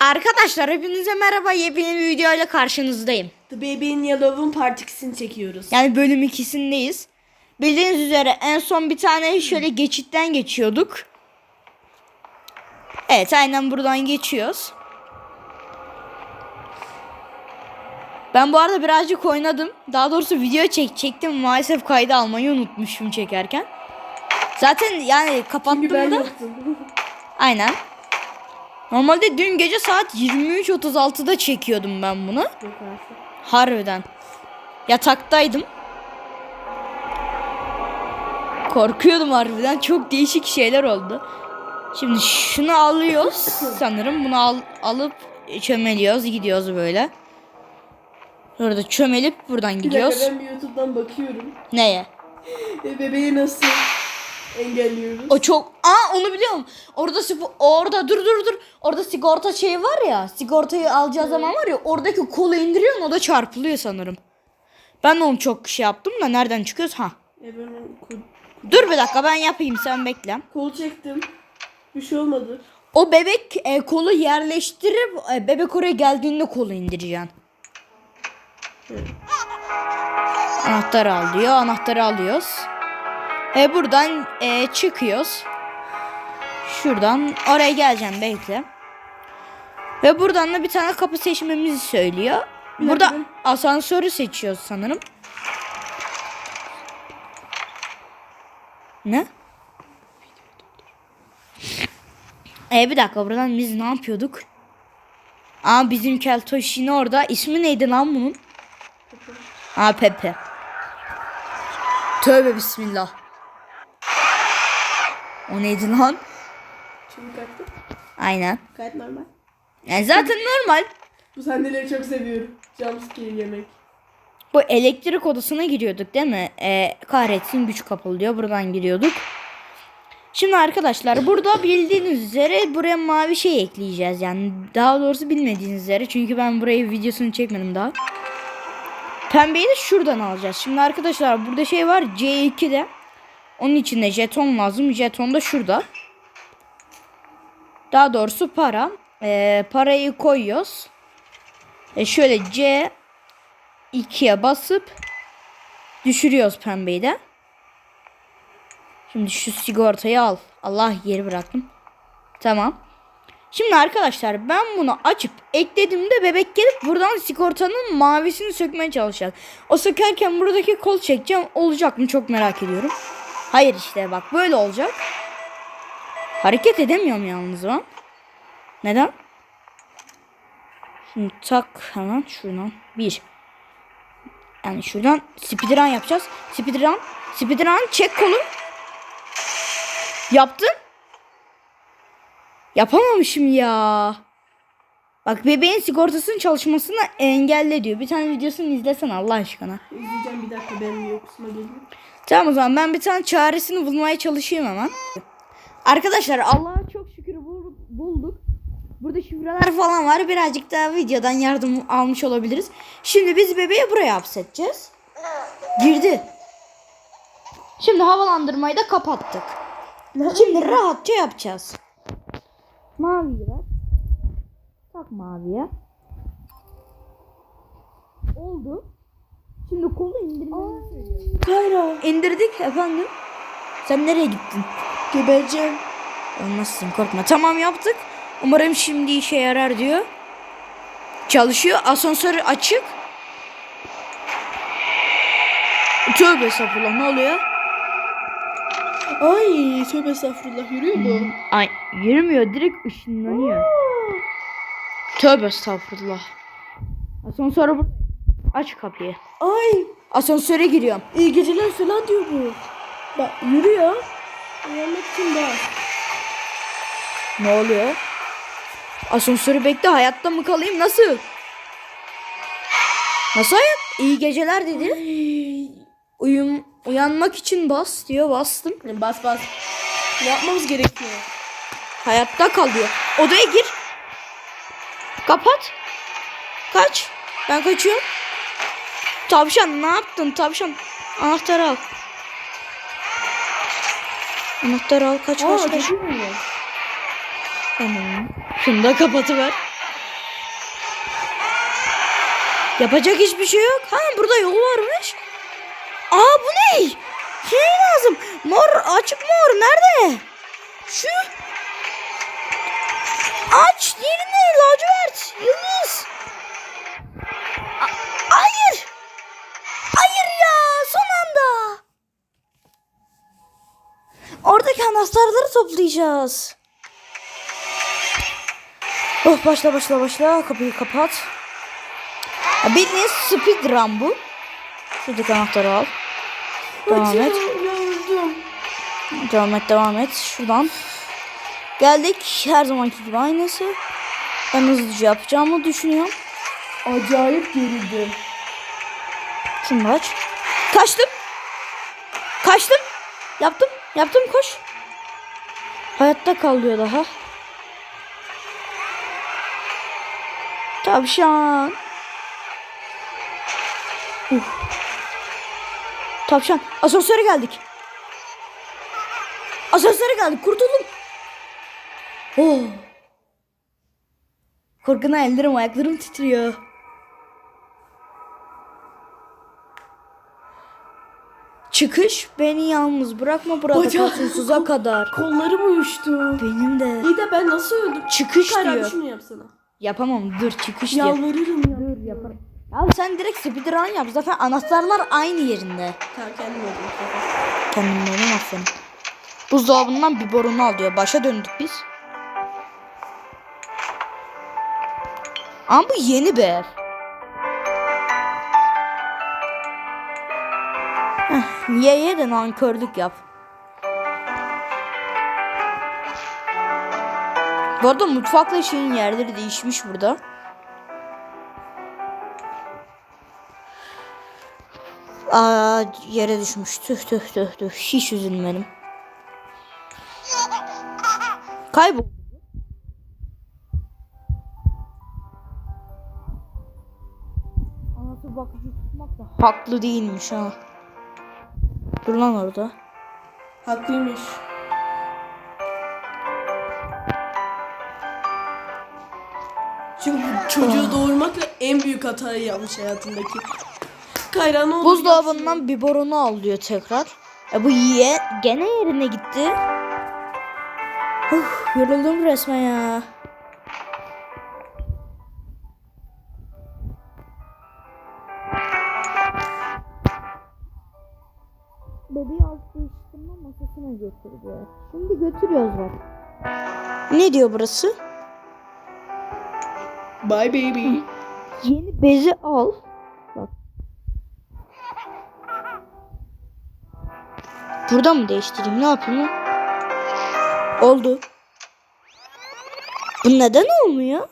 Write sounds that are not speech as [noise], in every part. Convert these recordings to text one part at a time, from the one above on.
Arkadaşlar hepinize merhaba. Yepyeni bir video ile karşınızdayım. The Baby in Yellow'un part 2'sini çekiyoruz. Yani bölüm ikisindeyiz. Bildiğiniz üzere en son bir tane şöyle geçitten geçiyorduk. Evet aynen buradan geçiyoruz. Ben bu arada birazcık oynadım. Daha doğrusu video çek çektim. Maalesef kaydı almayı unutmuşum çekerken. Zaten yani kapattığımda yoktum. [laughs] aynen. Normalde dün gece saat 23.36'da çekiyordum ben bunu. Harbiden. Yataktaydım. Korkuyordum harbiden. Çok değişik şeyler oldu. Şimdi şunu alıyoruz [coughs] sanırım. Bunu al, alıp çömeliyoruz. Gidiyoruz böyle. Orada çömelip buradan Bir gidiyoruz. dakika ben bir YouTube'dan bakıyorum. Neye? E, bebeği nasıl engelliyoruz? O çok... Aa onu biliyorum. Orada spo- orada dur dur dur. Orada sigorta şeyi var ya. Sigortayı alacağı zaman var ya. Oradaki kolu indiriyorsun o da çarpılıyor sanırım. Ben de onu çok şey yaptım da nereden çıkıyoruz? Ha. E, ben kol, Dur bir dakika ben yapayım sen bekle. kol çektim. Bir şey olmadı. O bebek e, kolu yerleştirip e, bebek oraya geldiğinde kolu indireceksin. Evet. Anahtarı al diyor. Anahtarı alıyoruz. E buradan e, çıkıyoruz. Şuradan oraya geleceğim bekle. Ve buradan da bir tane kapı seçmemizi söylüyor. Burada asansörü seçiyoruz sanırım. Ne? E bir dakika buradan biz ne yapıyorduk? Aa bizim Keltoş yine orada. İsmi neydi lan bunun? Aa Pepe. Tövbe bismillah. O neydi lan? Şimdi kalktım. Aynen. Gayet normal. Yani zaten normal. Bu sahneleri çok seviyorum. Jumpscare yemek. Bu elektrik odasına giriyorduk değil mi? Ee, kahretsin güç kapalı diyor. Buradan giriyorduk. Şimdi arkadaşlar burada bildiğiniz üzere buraya mavi şey ekleyeceğiz. Yani daha doğrusu bilmediğiniz üzere. Çünkü ben burayı videosunu çekmedim daha. Pembeyi de şuradan alacağız. Şimdi arkadaşlar burada şey var C2'de. Onun içinde jeton lazım. Jeton da şurada. Daha doğrusu para. Ee, parayı koyuyoruz. E şöyle C 2'ye basıp düşürüyoruz pembeyi de. Şimdi şu sigortayı al. Allah yeri bıraktım. Tamam. Şimdi arkadaşlar ben bunu açıp eklediğimde bebek gelip buradan sigortanın mavisini sökmeye çalışacak. O sökerken buradaki kol çekeceğim. Olacak mı çok merak ediyorum. Hayır işte bak böyle olacak. Hareket edemiyorum yalnız ben. Neden? Şimdi tak hemen şuradan. Bir. Yani şuradan speedrun yapacağız. Speedrun. Speedrun çek kolu. Yaptın. Yapamamışım ya. Bak bebeğin sigortasının çalışmasını engelle diyor. Bir tane videosunu izlesen Allah aşkına. İzleyeceğim bir dakika ben bir yokusuma geleyim. Tamam o zaman ben bir tane çaresini bulmaya çalışayım hemen. Arkadaşlar Allah'a çok şükür bul- bulduk. Burada şifreler falan var. Birazcık daha videodan yardım almış olabiliriz. Şimdi biz bebeği buraya hapsedeceğiz. Girdi. Şimdi havalandırmayı da kapattık. Şimdi rahatça yapacağız. Ver. Tak maviye. Oldu. Şimdi kolu indirmemizi söylüyor. Kayra. İndirdik efendim. Sen nereye gittin? Gebereceğim. Olmazsın korkma. Tamam yaptık. Umarım şimdi işe yarar diyor. Çalışıyor. Asansör açık. Tövbe estağfurullah ne oluyor? Ay tövbe estağfurullah yürüyor mu? Ay yürümüyor direkt ışınlanıyor. Tövbe estağfurullah. Asansör burada. Aç kapıyı. Ay Asansöre giriyorum. iyi geceler falan diyor bu. Bak yürüyor. Uyanmak için bak. Ne oluyor? Asansörü bekle hayatta mı kalayım nasıl? Nasıl hayat? İyi geceler dedi. Ay. Uyum uyanmak için bas diyor bastım. Bas bas. Ne yapmamız gerekiyor? Hayatta kal diyor. Odaya gir. Kapat. Kaç. Ben kaçıyorum. Tavşan ne yaptın tavşan? Anahtarı al. Anahtarı al kaç kaç kaç. Tamam. Şunu da kapatıver. Yapacak hiçbir şey yok. Ha burada yol varmış. Aa bu ne? Şey lazım. Mor açık mor nerede? Şu. Aç yerine lacivert. Yıldız. A- hayır. Hayır ya son anda. Oradaki anahtarları toplayacağız. Oh başla başla başla kapıyı kapat. Ya bildiğin speedrun bu. Şuradaki anahtarı al. Devam et. Gördüm. Devam et devam et. Şuradan. Geldik. Her zamanki gibi aynısı. Ben hızlıca yapacağımı düşünüyorum. Acayip gerildi. Şunu aç. Kaçtım. Kaçtım. Yaptım. Yaptım koş. Hayatta kal diyor daha. Tavşan. Uf. Tavşan. Asansöre geldik. Asansöre geldik. Kurtuldum. Oh. Korkuna ellerim ayaklarım titriyor. Çıkış beni yalnız bırakma burada kal sonsuza kadar. Kollarım uyuştu. Benim de. İyi de ben nasıl öldüm? Çıkış Kayran diyor. şunu yapsana. Yapamam dur çıkış diyor. Yalvarırım ya. Dur yaparım. Ya sen direkt speedrun yap. Zaten anahtarlar aynı yerinde. Tamam kendim öldüm. Kendim aferin. Buzdolabından bir borunu al diyor. Başa döndük biz. Ama bu yeni bir ev. Heh, ye ye de nankörlük yap. Bu arada mutfakla şeyin yerleri değişmiş burada. Aa, yere düşmüş. Tüh tüh tüh tüh. Hiç üzülmedim. Kaybol. Haklı değilmiş ha. Dur lan orada. Haklıymış. Çünkü [laughs] çocuğu doğurmakla en büyük hatayı yapmış hayatındaki. Kayran oldu. Buzdolabından bir borunu al diyor tekrar. E bu yiye gene yerine gitti. Uf, yoruldum resmen ya. Götürüyoruz bak. Ne diyor burası? Bye baby. Yeni bezi al. Bak. Burada mı değiştireyim? Ne yapayım? Oldu. Bu neden olmuyor?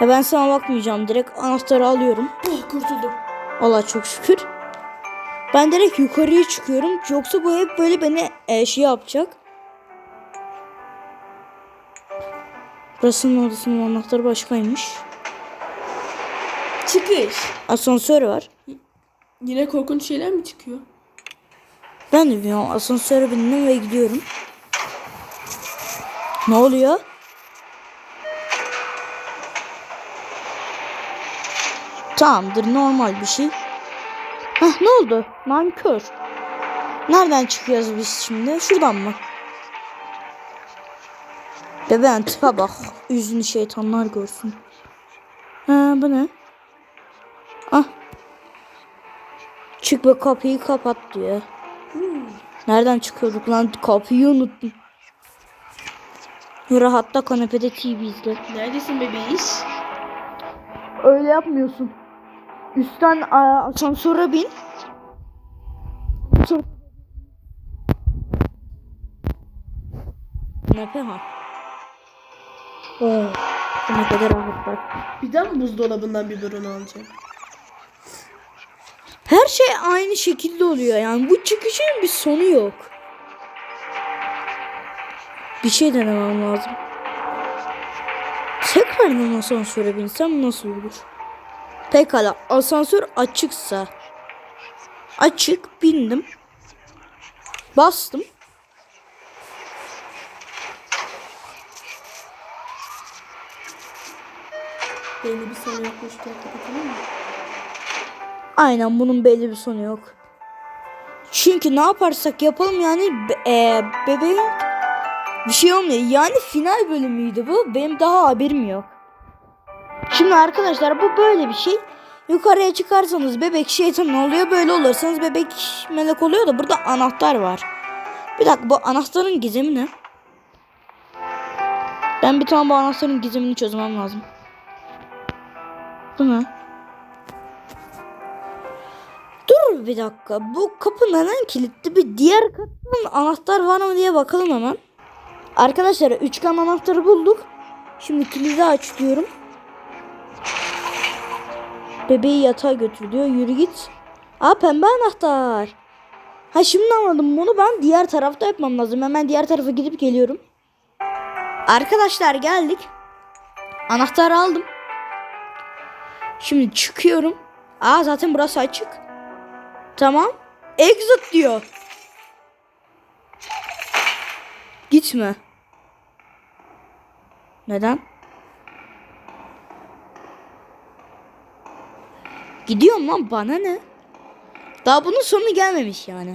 Ya ben sana bakmayacağım. Direkt anahtarı alıyorum. Oh kurtuldum. Allah çok şükür. Ben direkt yukarıya çıkıyorum. Yoksa bu hep böyle beni e, şey yapacak. Burasının odasının anahtarı başkaymış. Çıkış. Asansör var. Yine korkunç şeyler mi çıkıyor? Ben de bilmiyorum. Asansöre bindim ve gidiyorum. Ne oluyor? Tamamdır normal bir şey. Heh ne oldu? Nankör. Nereden çıkıyoruz biz şimdi? Şuradan mı? Bebeğin tipe bak. Yüzünü şeytanlar görsün. Ha bu ne? Ah. Çık ve kapıyı kapat diyor. Nereden çıkıyorduk lan? Kapıyı unuttum. Rahatta kanepede TV izle. Neredesin bebeğiş? Öyle yapmıyorsun. Üstten a, asansöre bin. Asansör- Kanepe ha. Oh, kanepede rahat var. Bir daha mı buzdolabından bir burun alacağım? Her şey aynı şekilde oluyor yani. Bu çıkışın bir sonu yok. Bir şey denemem lazım. Tekrardan asansöre binsem nasıl olur? Pekala asansör açıksa. Açık bindim. Bastım. Belli bir sonu yokmuş diye kapatalım mı? Aynen bunun belli bir sonu yok. Çünkü ne yaparsak yapalım yani be- e, bebeğin bir şey olmuyor. Yani final bölümüydü bu. Benim daha haberim yok. Şimdi arkadaşlar bu böyle bir şey. Yukarıya çıkarsanız bebek şeytan oluyor. Böyle olursanız bebek melek oluyor da burada anahtar var. Bir dakika bu anahtarın gizemi ne? Ben bir tane bu anahtarın gizemini çözmem lazım. Bu ne? Dur bir dakika. Bu kapı neden kilitli? Bir diğer kapının anahtar var mı diye bakalım hemen. Arkadaşlar üçgen anahtarı bulduk. Şimdi kilidi aç diyorum. Bebeği yatağa götür diyor. Yürü git. Aa pembe anahtar. Ha şimdi anladım. Bunu ben diğer tarafta yapmam lazım. Hemen diğer tarafa gidip geliyorum. Arkadaşlar geldik. Anahtarı aldım. Şimdi çıkıyorum. Aa zaten burası açık. Tamam. Exit diyor. Gitme. Neden? Gidiyorum lan bana ne? Daha bunun sonu gelmemiş yani.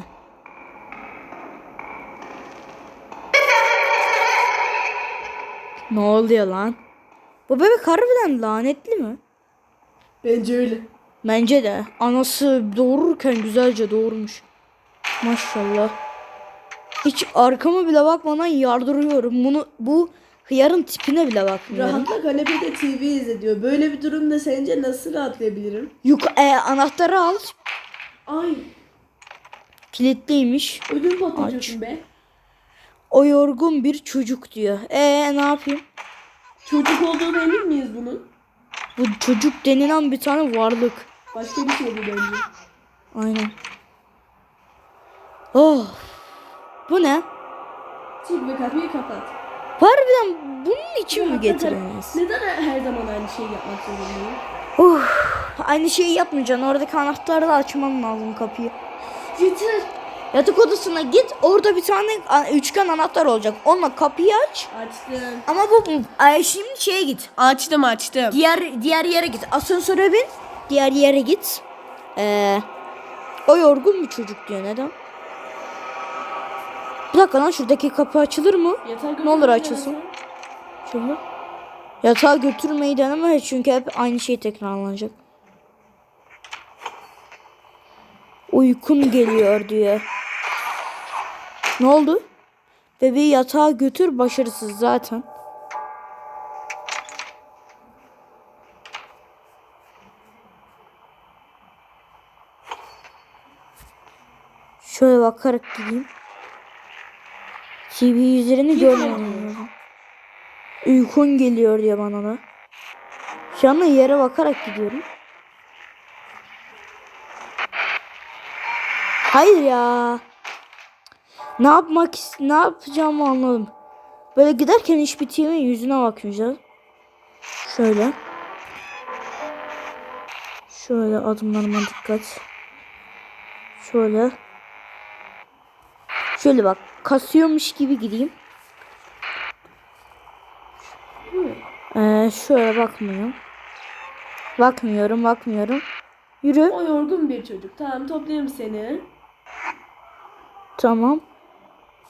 Ne oluyor lan? Bu bebek harbiden lanetli mi? Bence öyle. Bence de. Anası doğururken güzelce doğurmuş. Maşallah. Hiç arkama bile bakmadan yardırıyorum. Bunu bu hıyarın tipine bile bakmıyorum. Rahatla kanepede TV izle diyor. Böyle bir durumda sence nasıl rahatlayabilirim? Yuk e, anahtarı al. Ay Kilitliymiş. ödüm patlatacaksın be. O yorgun bir çocuk diyor. E ne yapayım? Çocuk olduğuna emin miyiz bunun? Bu çocuk denilen bir tane varlık. Başka bir şey bu bence. Aynen. Oh. Bu ne? Çık ve kapıyı kapat. Harbiden bunun için mi getirdiniz? Neden her zaman aynı şeyi yapmak zorundayım? Uf, aynı şeyi yapmayacaksın. Oradaki anahtarı da açman lazım kapıyı. Yeter. Yatak odasına git. Orada bir tane üçgen anahtar olacak. Onunla kapıyı aç. Açtım. Ama bu ay şimdi şeye git. Açtım açtım. Diğer diğer yere git. Asansöre bin. Diğer yere git. Ee, o yorgun bir çocuk diyor. Neden? Bir dakika lan şuradaki kapı açılır mı? Ne olur açılsın. Şöyle. Yatağa götürmeyi deneme çünkü hep aynı şey tekrarlanacak. Uykun geliyor diyor. Ne oldu? Bebeği yatağa götür başarısız zaten. Şöyle bakarak gideyim. TV yüzlerini görmüyorum. Uykun geliyor diye bana da. Şu anda yere bakarak gidiyorum. Hayır ya. Ne yapmak ne yapacağımı anladım. Böyle giderken hiç bitiyemin yüzüne bakmayacağız. Şöyle. Şöyle adımlarıma dikkat. Şöyle. Şöyle bak kasıyormuş gibi gideyim. Ee, şöyle bakmıyorum. Bakmıyorum, bakmıyorum. Yürü. O yorgun bir çocuk. Tamam toplayayım seni. Tamam.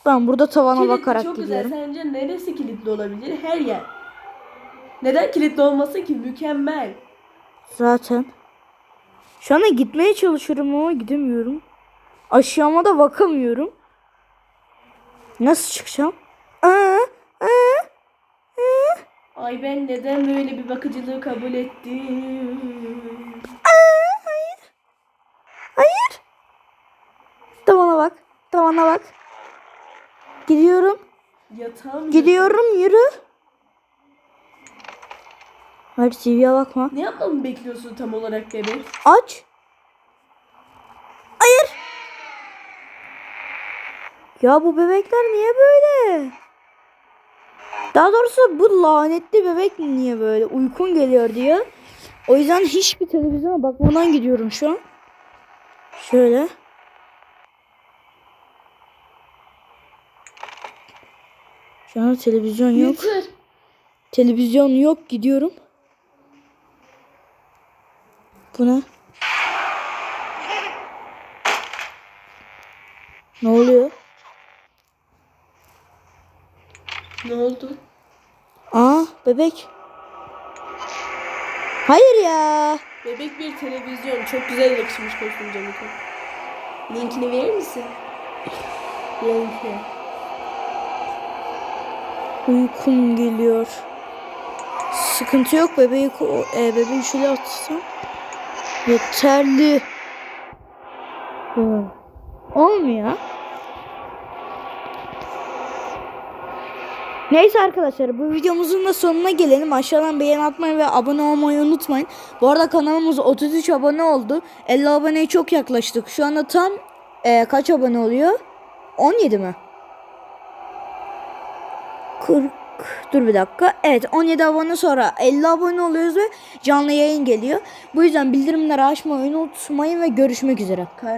Ben burada tavana Kilitli bakarak çok gidiyorum. güzel. Sence neresi kilitli olabilir? Her yer. Neden kilitli olmasın ki? Mükemmel. Zaten. Şu anda gitmeye çalışıyorum ama gidemiyorum. Aşağıma da bakamıyorum. Nasıl çıkacağım? Aa, aa, aa. Ay ben neden böyle bir bakıcılığı kabul ettim? Hayır. Tavana bak. Tavana bak. Gidiyorum. Yatağım Gidiyorum yürü. Hayır TV'ye bakma. Ne yapmamı bekliyorsun tam olarak bebek? Aç. Hayır. Ya bu bebekler niye böyle? Daha doğrusu bu lanetli bebek niye böyle? Uykun geliyor diyor. O yüzden hiçbir televizyona bakmadan gidiyorum şu an. Şöyle. Şu an televizyon yok. Yeter. Televizyon yok gidiyorum. Bu ne? Ne oluyor? Ne oldu? Aa bebek. Hayır ya. Bebek bir televizyon. Çok güzel yakışmış kostüm Caniko. Linkini verir misin? Linki. Uykum geliyor. Sıkıntı yok bebeği ko- e, bebeği şöyle atsam yeterli. Olmuyor. Neyse arkadaşlar bu videomuzun da sonuna gelelim. Aşağıdan beğeni atmayı ve abone olmayı unutmayın. Bu arada kanalımız 33 abone oldu. 50 aboneye çok yaklaştık. Şu anda tam e, kaç abone oluyor? 17 mi? 40 dur bir dakika. Evet 17 abone sonra 50 abone oluyoruz ve canlı yayın geliyor. Bu yüzden bildirimleri açmayı unutmayın ve görüşmek üzere.